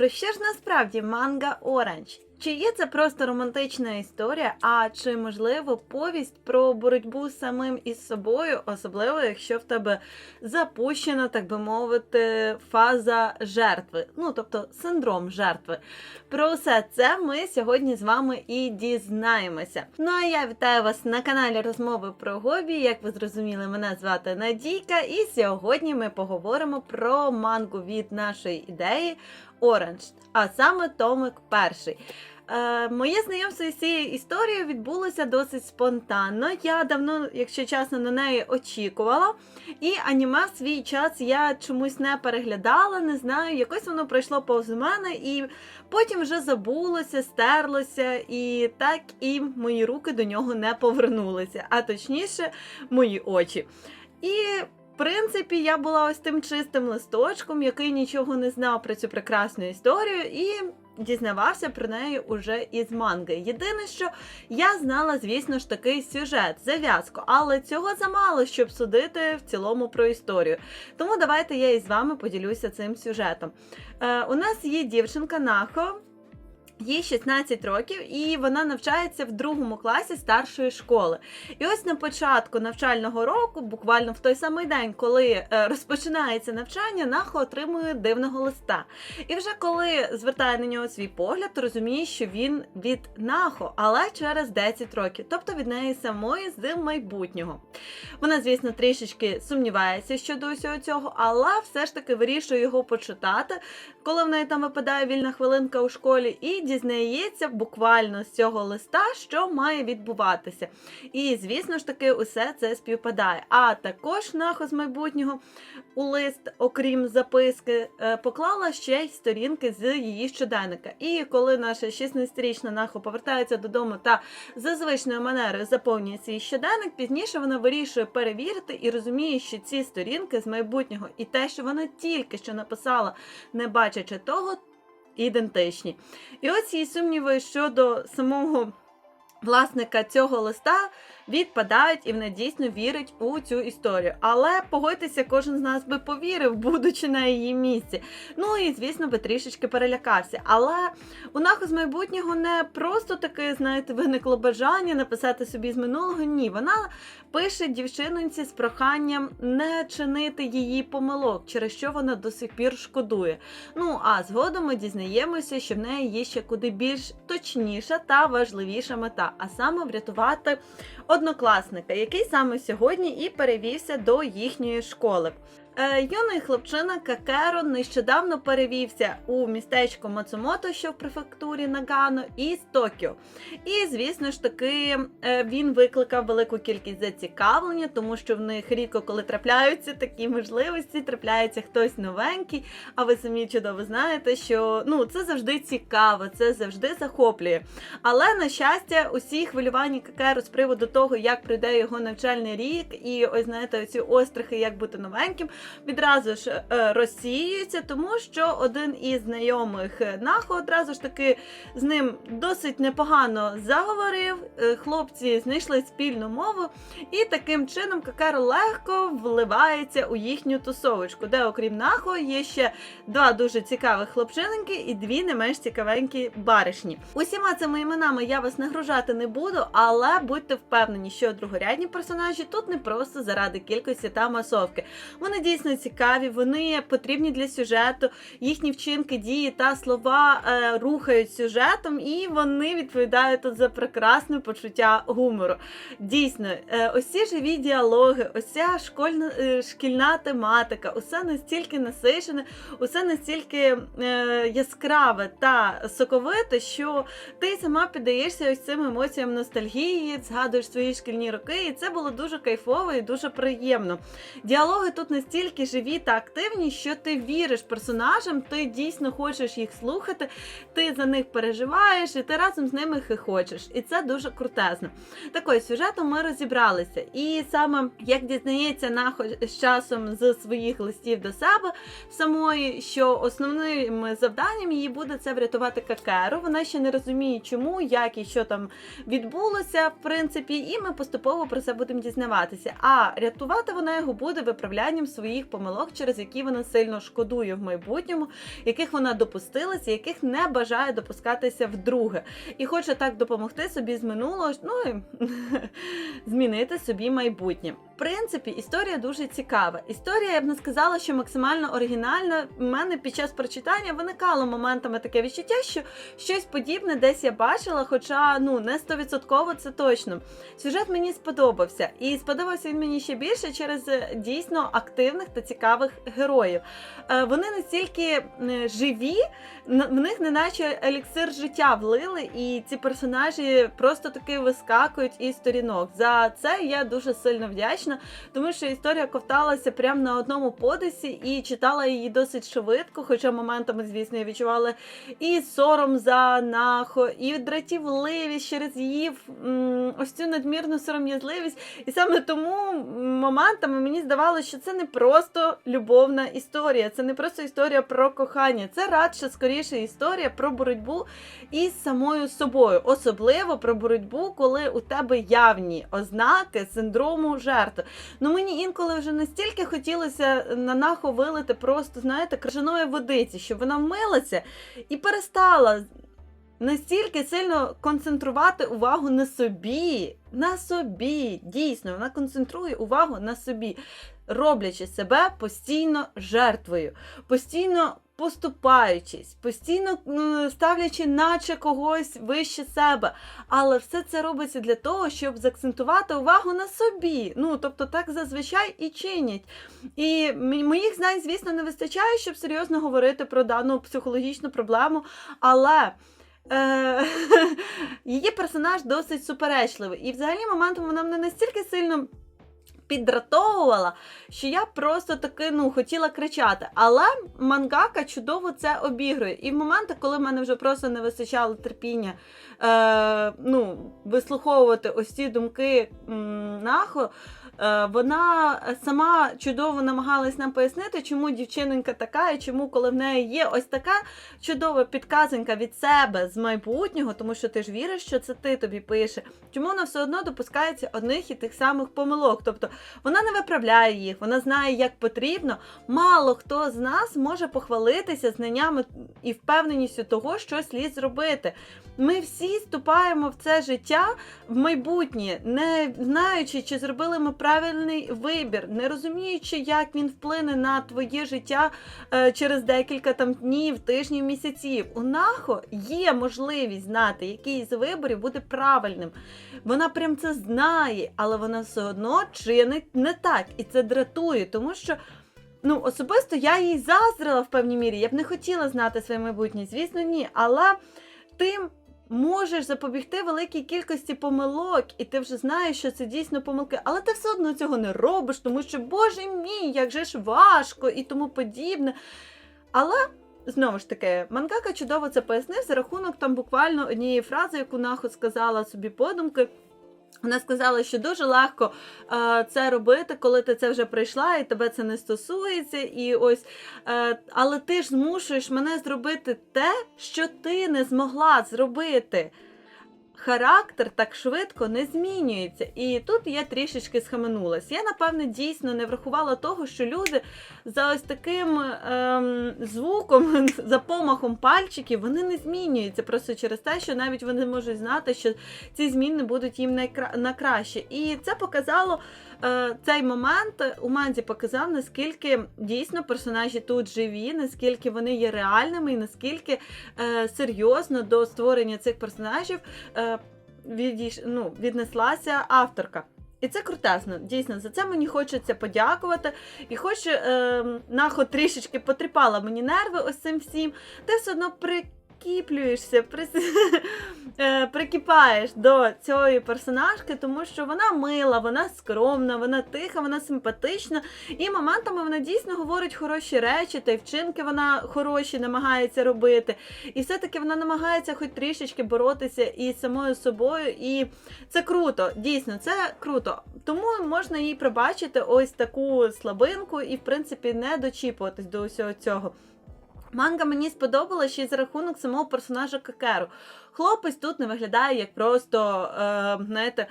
Про що ж насправді манга Оранж? Чи є це просто романтична історія, а чи можливо повість про боротьбу самим із собою, особливо якщо в тебе запущена, так би мовити, фаза жертви, ну тобто синдром жертви. Про все це ми сьогодні з вами і дізнаємося. Ну а я вітаю вас на каналі Розмови про Гобі. Як ви зрозуміли, мене звати Надійка, і сьогодні ми поговоримо про мангу від нашої ідеї Оранж, а саме Томик перший. Е, моє знайомство із цією історією відбулося досить спонтанно. Я давно, якщо чесно, на неї очікувала. І аніме в свій час я чомусь не переглядала, не знаю, якось воно пройшло повз мене, і потім вже забулося, стерлося, і так і мої руки до нього не повернулися, а точніше, мої очі. І в принципі, я була ось тим чистим листочком, який нічого не знав про цю прекрасну історію, і дізнавався про неї уже із манги. Єдине, що я знала, звісно ж, такий сюжет, зав'язку, але цього замало, щоб судити в цілому про історію. Тому давайте я із вами поділюся цим сюжетом. Е, у нас є дівчинка Нахо. Їй 16 років, і вона навчається в другому класі старшої школи. І ось на початку навчального року, буквально в той самий день, коли е, розпочинається навчання, Нахо отримує дивного листа. І вже коли звертає на нього свій погляд, розуміє, що він від Нахо, але через 10 років, тобто від неї самої з майбутнього. Вона, звісно, трішечки сумнівається щодо усього цього, але все ж таки вирішує його почитати, коли в неї там випадає вільна хвилинка у школі, і дізнається буквально з цього листа, що має відбуватися. І, звісно ж таки, усе це співпадає. А також Нахо з майбутнього у лист, окрім записки, е, поклала ще й сторінки з її щоденника. І коли наша 16-річна Нахо повертається додому та за звичною манерою заповнює свій щоденник, пізніше вона вирішує перевірити і розуміє, що ці сторінки з майбутнього і те, що вона тільки що написала, не бачачи того, ідентичні. І ось є сумніви щодо самого власника цього листа відпадають, і вона дійсно вірить у цю історію. Але погодьтеся, кожен з нас би повірив, будучи на її місці. Ну і звісно, би трішечки перелякався. Але у Наху з майбутнього не просто таке, знаєте, виникло бажання написати собі з минулого. Ні, вона пише дівчиноньці з проханням не чинити її помилок, через що вона до сих пір шкодує. Ну а згодом ми дізнаємося, що в неї є ще куди більш точніша та важливіша мета, а саме врятувати однокласника, який саме сьогодні і перевівся до їхньої школи. Е, юний хлопчина Какеро нещодавно перевівся у містечко Мацумото, що в префектурі Нагано, із Токіо. І, звісно ж таки, е, він викликав велику кількість зацікавлення, тому що в них рідко, коли трапляються такі можливості, трапляється хтось новенький. А ви самі чудово знаєте, що ну це завжди цікаво, це завжди захоплює. Але на щастя, усі хвилювання Какеро з приводу того, як пройде його навчальний рік, і ось знаєте, оці острахи, як бути новеньким відразу ж е, розсіюються, тому що один із знайомих Нахо одразу ж таки з ним досить непогано заговорив. Е, Хлопці знайшли спільну мову, і таким чином Какаро легко вливається у їхню тусовочку, де, окрім Нахо, є ще два дуже цікавих хлопчинки і дві не менш цікавенькі баришні. Усіма цими іменами я вас нагружати не буду, але будьте впевнені, що другорядні персонажі тут не просто заради кількості та масовки. Вони дійсно цікаві, вони потрібні для сюжету, їхні вчинки, дії та слова е, рухають сюжетом, і вони відповідають тут за прекрасне почуття гумору. Дійсно, е, ось ці живі діалоги, ось ця школьна е, шкільна тематика, усе настільки насичене, усе настільки е, яскраве та соковите, що ти сама піддаєшся ось цим емоціям ностальгії, згадуєш свої шкільні роки, і це було дуже кайфово і дуже приємно. Діалоги тут настільки живі та активні, що ти віриш персонажам, ти дійсно хочеш їх слухати, ти за них переживаєш, і ти разом з ними хихочеш. І це дуже крутезно. Такою сюжетом ми розібралися. І саме як дізнається Нахо з часом з своїх листів до себе самої, що основним завданням її буде це врятувати Какеру. Вона ще не розуміє, чому, як і що там відбулося, в принципі, і ми поступово про це будемо дізнаватися. А рятувати вона його буде виправлянням своїх своїх помилок, через які вона сильно шкодує в майбутньому, яких вона допустилася, яких не бажає допускатися вдруге, і хоче так допомогти собі з минулого, ну змінити собі майбутнє. Принципі, історія дуже цікава. Історія, я б не сказала, що максимально оригінальна. У мене під час прочитання виникало моментами таке відчуття, що щось подібне десь я бачила, хоча ну не стовідсотково це точно. Сюжет мені сподобався, і сподобався він мені ще більше через е, дійсно активних та цікавих героїв. Е, Вони настільки е, живі, в них неначе еліксир життя влили, і ці персонажі просто таки вискакують із сторінок. За це я дуже сильно вдячна, тому що історія ковталася прямо на одному подисі і читала її досить швидко, хоча моментами, звісно, я відчувала і сором за нахо, і дратівливість через її ось цю надмірну сором'язливість. І саме тому моментами мені здавалося, що це не просто любовна історія, це не просто історія про кохання, це радше скоріше історія про боротьбу із самою собою, особливо про боротьбу, коли у тебе явні ознаки синдрому жертви. Ну мені інколи вже настільки хотілося на нахо вилити просто, знаєте, крижаної водиці, щоб вона вмилася і перестала настільки сильно концентрувати увагу на собі, на собі. Дійсно, вона концентрує увагу на собі, роблячи себе постійно жертвою, постійно поступаючись, постійно ставлячи, наче когось вище себе. Але все це робиться для того, щоб заакцентувати увагу на собі. Ну, тобто, так зазвичай і чинять. І моїх знань, звісно, не вистачає, щоб серйозно говорити про дану психологічну проблему, але. Е, її персонаж досить суперечливий. І взагалі моментом вона мене настільки сильно піддратовувала, що я просто таки ну, хотіла кричати. Але мангака чудово це обігрує. І в моменти, коли в мене вже просто не вистачало терпіння е, ну, вислуховувати ось ці думки м, нахо. Е, Вона сама чудово намагалась нам пояснити, чому дівчинонька така, і чому, коли в неї є ось така чудова підказанка від себе з майбутнього, тому що ти ж віриш, що це ти тобі пише, чому вона все одно допускається одних і тих самих помилок. Тобто вона не виправляє їх, вона знає, як потрібно. Мало хто з нас може похвалитися знаннями і впевненістю того, що слід зробити. Ми всі ступаємо в це життя в майбутнє, не знаючи, чи зробили ми правильний вибір, не розуміючи, як він вплине на твоє життя е, через декілька там днів, тижнів, місяців. У Нахо є можливість знати, який з виборів буде правильним. Вона прям це знає, але вона все одно чинить не так, і це дратує, тому що. Ну, особисто я їй заздрила в певній мірі. Я б не хотіла знати своє майбутнє, звісно, ні. Але тим можеш запобігти великій кількості помилок, і ти вже знаєш, що це дійсно помилки, але ти все одно цього не робиш, тому що, боже мій, як же ж важко і тому подібне. Але. Знову ж таки, Мангака чудово це пояснив за рахунок там буквально однієї фрази, яку нахуй сказала собі подумки. Вона сказала, що дуже легко е, це робити, коли ти це вже прийшла, і тебе це не стосується. І ось, е, але ти ж змушуєш мене зробити те, що ти не змогла зробити. Характер так швидко не змінюється. І тут я трішечки схаменулась. Я, напевне, дійсно не врахувала того, що люди за ось таким ем, звуком, за помахом пальчиків, вони не змінюються просто через те, що навіть вони можуть знати, що ці зміни будуть їм на краще. І це показало цей момент у Манзі показав, наскільки дійсно персонажі тут живі, наскільки вони є реальними, і наскільки е, серйозно до створення цих персонажів е, відійш... ну, віднеслася авторка. І це крутесно, дійсно, за це мені хочеться подякувати. І хоч е, нахо трішечки потріпала мені нерви ось цим всім, ти все одно прикіплюєшся, прис... е, прикипаєш до цієї персонажки, тому що вона мила, вона скромна, вона тиха, вона симпатична. І моментами вона дійсно говорить хороші речі, та й вчинки вона хороші намагається робити. І все-таки вона намагається хоч трішечки боротися із самою собою. І це круто, дійсно, це круто. Тому можна їй пробачити ось таку слабинку і, в принципі, не дочіпуватись до усього цього. Манга мені сподобалася ще й за рахунок самого персонажа Какеру. Хлопець тут не виглядає як просто, е, знаєте,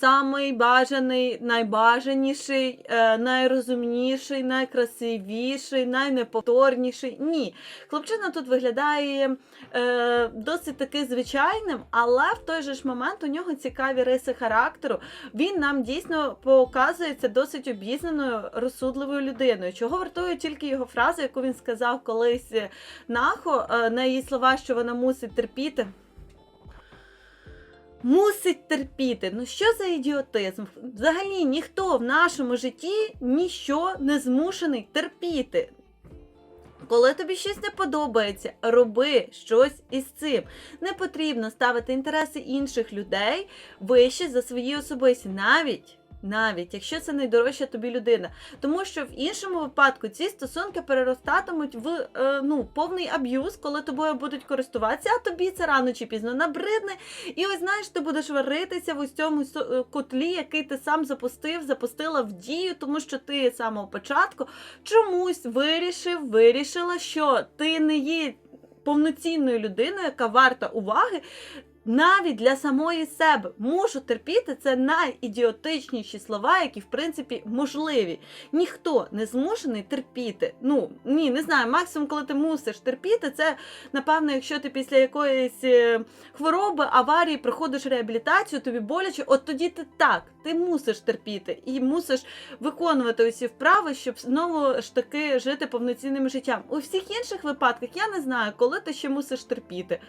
самий бажаний, найбажаніший, е, найрозумніший, найкрасивіший, найнеповторніший. Ні. Хлопчина тут виглядає е, досить таки звичайним, але в той же ж момент у нього цікаві риси характеру. Він нам дійсно показується досить обізнаною, розсудливою людиною. Чого вартує тільки його фраза, яку він сказав колись Нахо, е, на її слова, що вона мусить терпіти. Мусить терпіти. Ну що за ідіотизм? Взагалі ніхто в нашому житті ніщо не змушений терпіти. Коли тобі щось не подобається, роби щось із цим. Не потрібно ставити інтереси інших людей вище за свої особисті, навіть. Навіть якщо це найдорожча тобі людина, тому що в іншому випадку ці стосунки переростатимуть в е, ну повний аб'юз, коли тобою будуть користуватися, а тобі це рано чи пізно набридне. І ось знаєш, ти будеш варитися в ось цьому е, котлі, який ти сам запустив, запустила в дію, тому що ти з самого початку чомусь вирішив, вирішила, що ти не є повноцінною людиною, яка варта уваги. Навіть для самої себе мушу терпіти це найідіотичніші слова, які в принципі можливі. Ніхто не змушений терпіти. Ну ні, не знаю. Максимум, коли ти мусиш терпіти, це напевно, якщо ти після якоїсь е, хвороби, аварії проходиш реабілітацію, тобі боляче, от тоді ти так, ти мусиш терпіти і мусиш виконувати усі вправи, щоб знову ж таки жити повноцінним життям. У всіх інших випадках я не знаю, коли ти ще мусиш терпіти.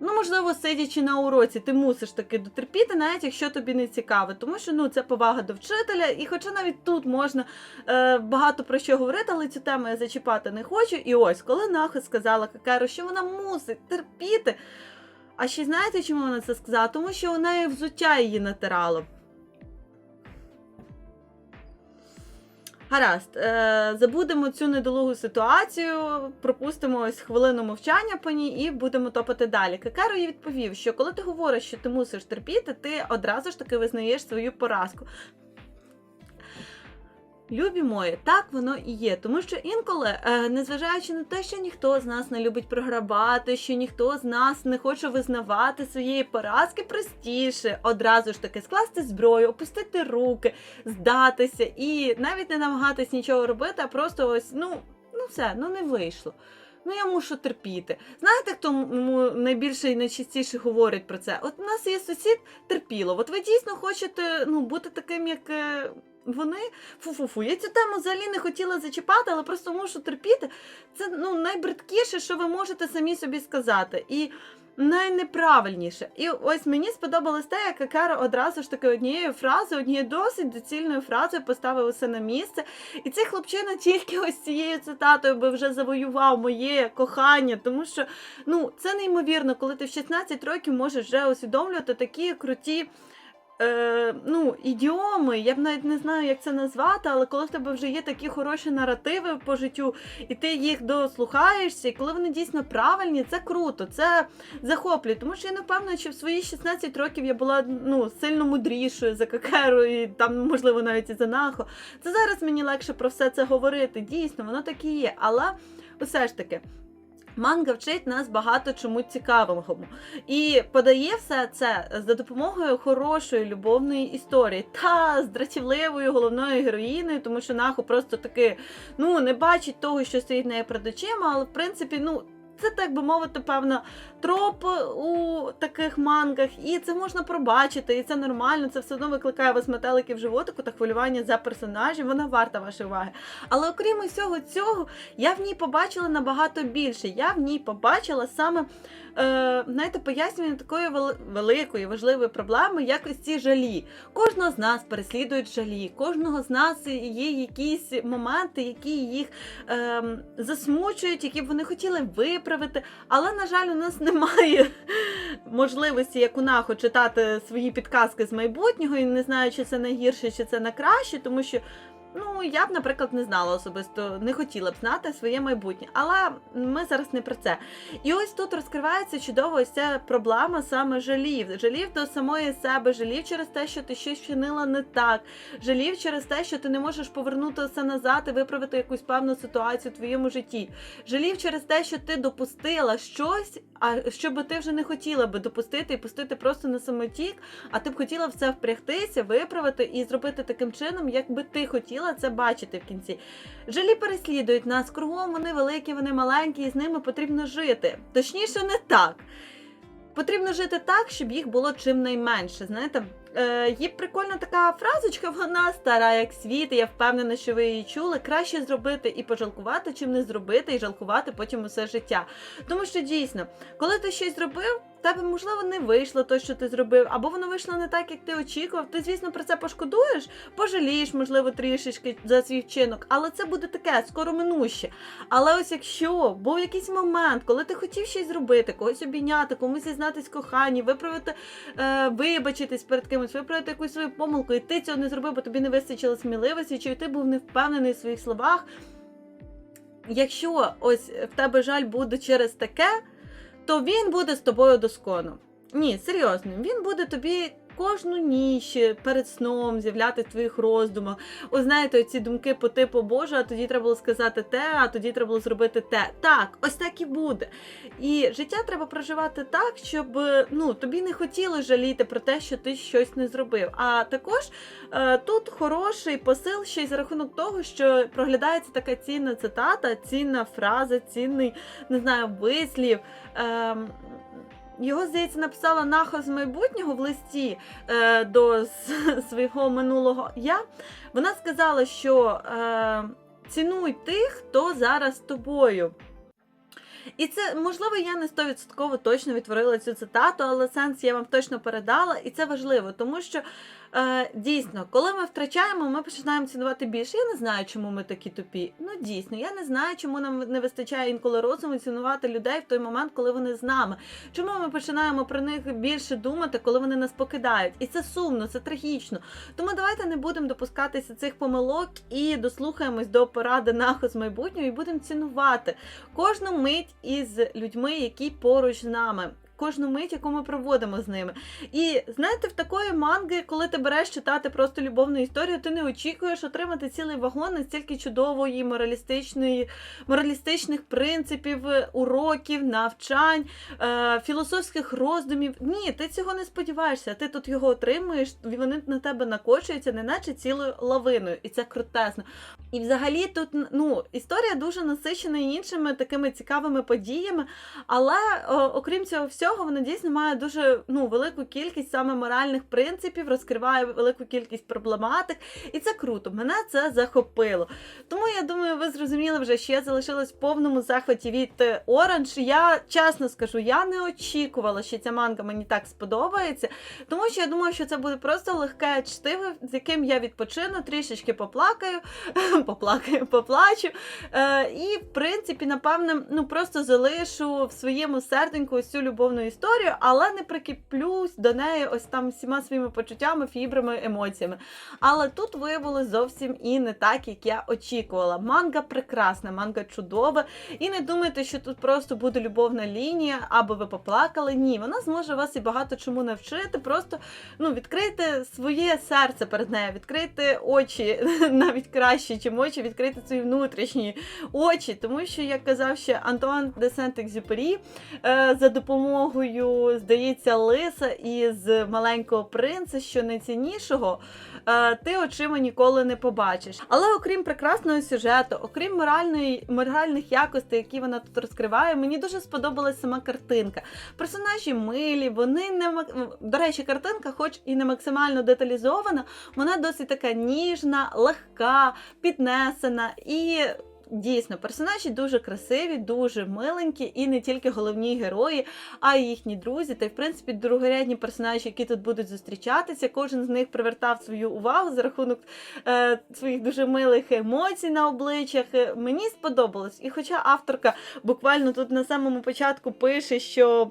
Ну, можливо, сидячи на уроці, ти мусиш таки дотерпіти, навіть якщо тобі не цікаво, тому що ну це повага до вчителя, і хоча навіть тут можна е, багато про що говорити, але цю тему я зачіпати не хочу. І ось, коли Нахо сказала Какеру, що вона мусить терпіти. А ще знаєте, чому вона це сказала? Тому що у неї взуття її натирало. Гаразд, е, забудемо цю недолугу ситуацію, пропустимо ось хвилину мовчання по ній і будемо топати далі. Кекеро їй відповів, що коли ти говориш, що ти мусиш терпіти, ти одразу ж таки визнаєш свою поразку. Любі мої, так воно і є. Тому що інколи, е, незважаючи на те, що ніхто з нас не любить програбати, що ніхто з нас не хоче визнавати своєї поразки, простіше одразу ж таки скласти зброю, опустити руки, здатися і навіть не намагатись нічого робити, а просто ось, ну, ну все, ну не вийшло. Ну я мушу терпіти. Знаєте, хто найбільше і найчастіше говорить про це? От у нас є сусід терпіло. От ви дійсно хочете ну, бути таким, як. е, Вони фу-фу-фу. Я цю тему взагалі не хотіла зачіпати, але просто мушу терпіти. Це ну найбридкіше, що ви можете самі собі сказати. І найнеправильніше. І ось мені сподобалось те, як Акера одразу ж таки однією фразою, однією досить доцільною фразою поставив усе на місце. І цей хлопчина тільки ось цією цитатою би вже завоював моє кохання, тому що ну це неймовірно, коли ти в 16 років можеш вже усвідомлювати такі круті. Е, ну, ідіоми, я б навіть не знаю, як це назвати, але коли в тебе вже є такі хороші наративи по життю, і ти їх дослухаєшся, і коли вони дійсно правильні, це круто, це захоплює. Тому що я напевно, що в свої 16 років я була ну, сильно мудрішою за Какеру, і там, можливо, навіть і за Нахо. Це зараз мені легше про все це говорити. Дійсно, воно так і є. Але усе ж таки. Манга вчить нас багато чому цікавого і подає все це за допомогою хорошої любовної історії та з дратівливою головною героїною, тому що наху просто таки ну не бачить того, що стоїть в неї перед очима, але в принципі, ну. Це так би мовити, певно, троп у таких мангах, і це можна пробачити, і це нормально. Це все одно викликає вас метелики в животику та хвилювання за персонажів. Вона варта вашої уваги. Але окрім усього цього, я в ній побачила набагато більше. Я в ній побачила саме е, знаєте, пояснювання такої великої важливої проблеми, як ось ці жалі. Кожного з нас переслідують жалі, кожного з нас є якісь моменти, які їх е, засмучують, які б вони хотіли виправити. Але, на жаль, у нас немає можливості, як у нахо, читати свої підказки з майбутнього і не знаю, чи це найгірше, чи це на краще, тому що. Ну, я б, наприклад, не знала особисто, не хотіла б знати своє майбутнє, але ми зараз не про це. І ось тут розкривається чудово ось ця проблема саме жалів. Жалів до самої себе, жалів через те, що ти щось вчинила не так, жалів через те, що ти не можеш повернути все назад і виправити якусь певну ситуацію в твоєму житті. Жалів через те, що ти допустила щось, а що би ти вже не хотіла би допустити і пустити просто на самотік, а ти б хотіла в це впрягтися, виправити і зробити таким чином, як би ти хотіла це бачити в кінці. Жалі переслідують нас кругом, вони великі, вони маленькі, і з ними потрібно жити. Точніше, не так. Потрібно жити так, щоб їх було чим найменше. Знаєте, є прикольна така фразочка, вона стара як світ, і я впевнена, що ви її чули. Краще зробити і пожалкувати, чим не зробити, і жалкувати потім усе життя. Тому що дійсно, коли ти щось зробив, тебе можливо не вийшло то, що ти зробив, або воно вийшло не так, як ти очікував. Ти, звісно, про це пошкодуєш, пожалієш, можливо, трішечки за свій вчинок, але це буде таке скоро минуще. Але ось якщо був якийсь момент, коли ти хотів щось зробити, когось обійняти, комусь зізнатись коханні, виправити, е, вибачитись перед кимось, виправити якусь свою помилку, і ти цього не зробив, бо тобі не вистачило сміливості, чи ти був не впевнений в своїх словах. Якщо ось в тебе жаль буде через таке, то він буде з тобою доскону. Ні, серйозно, він буде тобі кожну ніч перед сном з'являти в твоїх роздумах. О, знаєте, ці думки по типу Боже, а тоді треба було сказати те, а тоді треба було зробити те. Так, ось так і буде. І життя треба проживати так, щоб ну, тобі не хотілося жаліти про те, що ти щось не зробив. А також е, тут хороший посил ще й за рахунок того, що проглядається така цінна цитата, цінна фраза, цінний, не знаю, вислів. Е, його, здається, написала Наха з майбутнього в листі е, до свого минулого я. Вона сказала, що е, цінуй тих, хто зараз з тобою. І це, можливо, я не 100% точно відтворила цю цитату, але сенс я вам точно передала, і це важливо, тому що дійсно, коли ми втрачаємо, ми починаємо цінувати більше. Я не знаю, чому ми такі тупі. Ну дійсно, я не знаю, чому нам не вистачає інколи розуму цінувати людей в той момент, коли вони з нами. Чому ми починаємо про них більше думати, коли вони нас покидають? І це сумно, це трагічно. Тому давайте не будемо допускатися цих помилок і дослухаємось до поради нахо з майбутнього і будемо цінувати кожну мить із людьми, які поруч з нами. Кожну мить, яку ми проводимо з ними. І знаєте, в такої манги, коли ти береш читати просто любовну історію, ти не очікуєш отримати цілий вагон настільки чудової моралістичної, моралістичних принципів, уроків, навчань, е, філософських роздумів. Ні, ти цього не сподіваєшся. Ти тут його отримуєш, і вони на тебе накочуються, неначе цілою лавиною, і це крутезно. І взагалі тут ну, історія дуже насичена іншими такими цікавими подіями, але о, окрім цього всього, вона дійсно має дуже ну, велику кількість саме моральних принципів, розкриває велику кількість проблематик, і це круто. Мене це захопило. Тому я думаю, ви зрозуміли вже, що я залишилась в повному захваті від е, Orange. Я чесно скажу, я не очікувала, що ця манга мені так сподобається, тому що я думаю, що це буде просто легке чтиво, з яким я відпочину, трішечки поплакаю, поплакаю, поплачу. Е, і, в принципі, напевне, ну просто залишу в своєму серденьку цю любовну історію, але не прикріплюсь до неї ось там всіма своїми почуттями, фібрами, емоціями. Але тут виявилось зовсім і не так, як я очікувала. Манга прекрасна, манга чудова. І не думайте, що тут просто буде любовна лінія, або ви поплакали. Ні, вона зможе вас і багато чому навчити. Просто ну, відкрийте своє серце перед нею, відкрийте очі навіть краще, чим очі, відкрийте свої внутрішні очі. Тому що, як казав ще Антуан де Сент-Екзюпері, е, за допомогою, здається, лиса із маленького принца, що найціннішого, е, ти очима ніколи не побачиш. Але окрім прекрасного сюжету, окрім моральної, моральних якостей, які вона тут розкриває, мені дуже сподобалась сама картинка. Персонажі милі, вони не до речі, картинка, хоч і не максимально деталізована, вона досить така ніжна, легка, піднесена і. Дійсно, персонажі дуже красиві, дуже миленькі, і не тільки головні герої, а й їхні друзі. Та й в принципі другорядні персонажі, які тут будуть зустрічатися. Кожен з них привертав свою увагу за рахунок е, своїх дуже милих емоцій на обличчях. Е, Мені сподобалось. І хоча авторка буквально тут на самому початку пише, що.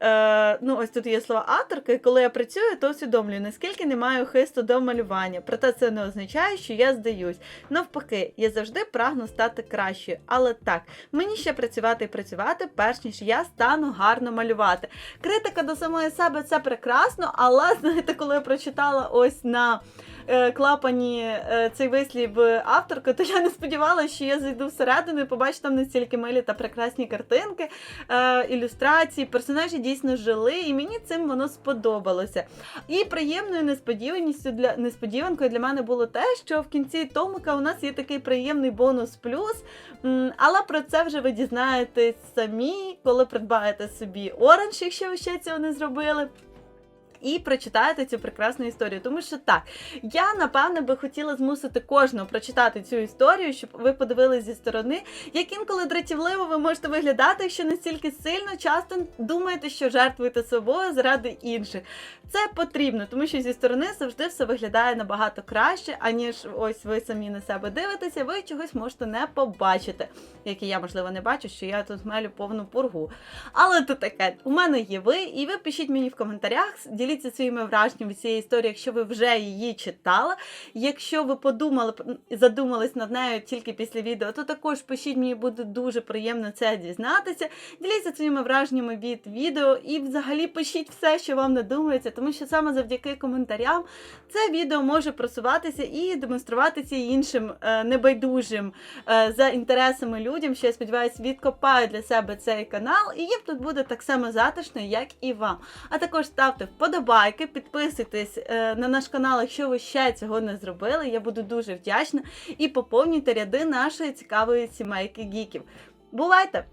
Е, ну, ось тут є слова авторки. Коли я працюю, то усвідомлюю, наскільки не маю хисту до малювання. Проте це не означає, що я здаюсь. Навпаки, я завжди прагну стати кращою. Але так, мені ще працювати і працювати, перш ніж я стану гарно малювати. Критика до самої себе це прекрасно, але знаєте, коли я прочитала ось на клапані е, цей вислів авторки, то я не сподівалася, що я зайду всередину і побачу там настільки милі та прекрасні картинки, е, ілюстрації. Персонажі дійсно жили, і мені цим воно сподобалося. І приємною несподіваністю для несподіванкою для мене було те, що в кінці томика у нас є такий приємний бонус плюс. Але про це вже ви дізнаєтесь самі, коли придбаєте собі оранж, якщо ви ще цього не зробили. І прочитаєте цю прекрасну історію. Тому що так, я напевне би хотіла змусити кожного прочитати цю історію, щоб ви подивились зі сторони, як інколи дратівливо ви можете виглядати, якщо настільки сильно часто думаєте, що жертвуєте собою заради інших. Це потрібно, тому що зі сторони завжди все виглядає набагато краще, аніж ось ви самі на себе дивитеся, ви чогось можете не побачити, як і я, можливо, не бачу, що я тут мелю повну пургу. Але то таке, у мене є ви, і ви пишіть мені в коментарях, діліться своїми враженнями цієї історії, якщо ви вже її читали. Якщо ви подумали задумались над нею тільки після відео, то також пишіть мені, буде дуже приємно це дізнатися. Діліться своїми враженнями від відео і взагалі пишіть все, що вам надумається, тому що саме завдяки коментарям це відео може просуватися і демонструватися іншим е, небайдужим е, за інтересами людям, що я сподіваюся, відкопаю для себе цей канал, і їм тут буде так само затишно, як і вам. А також ставте вподобайки, підписуйтесь е, на наш канал, якщо ви ще цього не зробили. Я буду дуже вдячна. І поповнюйте ряди нашої цікавої сімейки гіків. Бувайте!